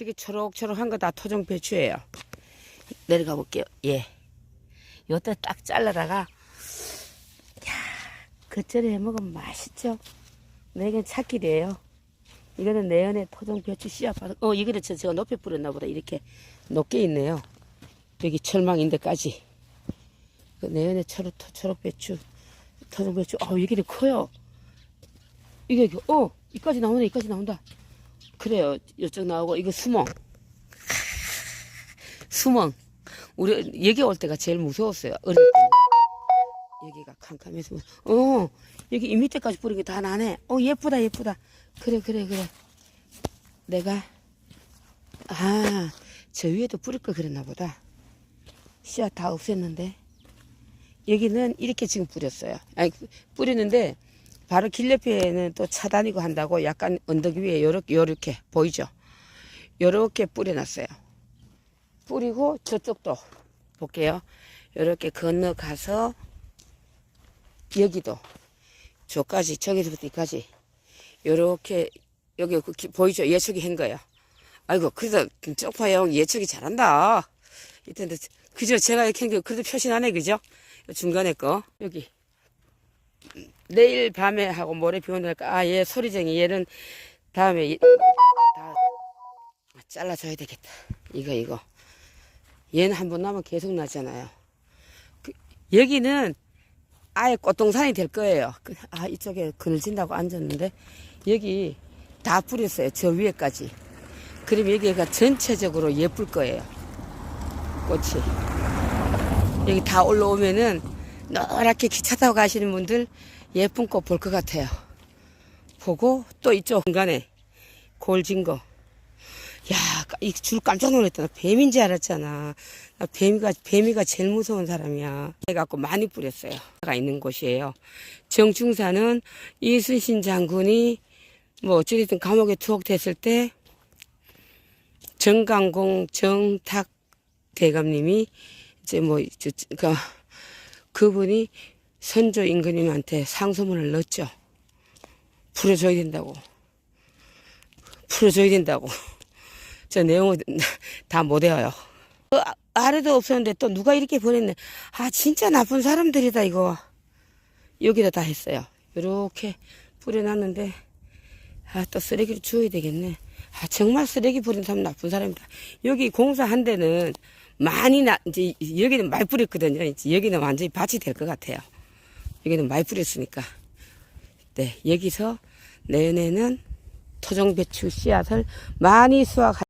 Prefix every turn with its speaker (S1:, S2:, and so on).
S1: 저기 초록초록한 거 다 토종 배추예요. 내려가 볼게요. 예. 요때 딱 잘라다가 야, 겉절이 해 먹으면 맛있죠. 내겐 찻길이에요. 이거는 내연의 토종 배추 씨앗 받은 어 이거를 저 제가 높이 뿌렸나 보다 이렇게 높게 있네요. 여기 철망인데까지 그 내연의 초록 초록 배추 토종 배추 어 이게 커요. 이게 어 이까지 나온다 이까지 나온다. 그래요. 이쪽 나오고 이거 수멍. 수멍. 우리 여기 올 때가 제일 무서웠어요. 어릴 때. 여기가 캄캄해서 어 여기 이 밑에까지 뿌린 게 다 나네. 어 예쁘다 예쁘다. 그래 그래 그래. 내가 아 저 위에도 뿌릴 걸 그랬나 보다. 씨앗 다 없앴는데 여기는 이렇게 지금 뿌렸어요. 아니 뿌리는데 바로 길 옆에는 또 차 다니고 한다고 약간 언덕 위에 요렇게 요렇게 보이죠? 요렇게 뿌려놨어요. 뿌리고 저쪽도 볼게요. 요렇게 건너가서 여기도 저까지 저기서부터 여기까지 요렇게 여기 그 기- 보이죠? 예측이 한 거예요. 아이고 그래도 쪽파 형 예측이 잘한다. 이때는 그죠? 제가 이렇게 한게 그래도 표시나네 그죠? 요 중간에 거 여기 내일 밤에 하고 모레 비 온다니까? 아 얘 소리쟁이. 얘는 다음에 이- 다 잘라줘야 되겠다. 이거 이거. 얘는 한 번 나면 계속 나잖아요. 그, 여기는 아예 꽃동산이 될 거예요. 그, 아 이쪽에 그늘진다고 앉았는데 여기 다 뿌렸어요. 저 위에까지. 그럼 여기가 전체적으로 예쁠 거예요. 꽃이. 여기 다 올라오면은 노랗게 기차 타고 가시는 분들 예쁜 꽃 볼 것 같아요. 보고 또 이쪽 중간에 골진 거. 야, 이 줄 깜짝 놀랐다. 나 뱀인 줄 알았잖아. 나 뱀이가, 뱀이가 제일 무서운 사람이야. 해갖고 많이 뿌렸어요. 가 있는 곳이에요. 정충사는 이순신 장군이 뭐 어찌됐든 감옥에 투옥됐을 때 정강공 정탁 대감님이 이제 뭐, 저, 그, 그분이 선조 임금님한테 상소문을 넣었죠. 풀어줘야 된다고. 풀어줘야 된다고. 저 내용을 다 못 외워요. 그 아- 아래도 없었는데 또 누가 이렇게 보냈네. 아, 진짜 나쁜 사람들이다, 이거. 여기다 다 했어요. 이렇게 뿌려놨는데, 아, 또 쓰레기를 주워야 되겠네. 아, 정말 쓰레기 버린 사람 나쁜 사람이다. 여기 공사한 데는 많이 나, 이제 여기는 많이 뿌렸거든요. 이제 여기는 완전히 밭이 될 것 같아요. 여기는 많이 뿌렸으니까. 네, 여기서 내년에는 토종배추 씨앗을 많이 수확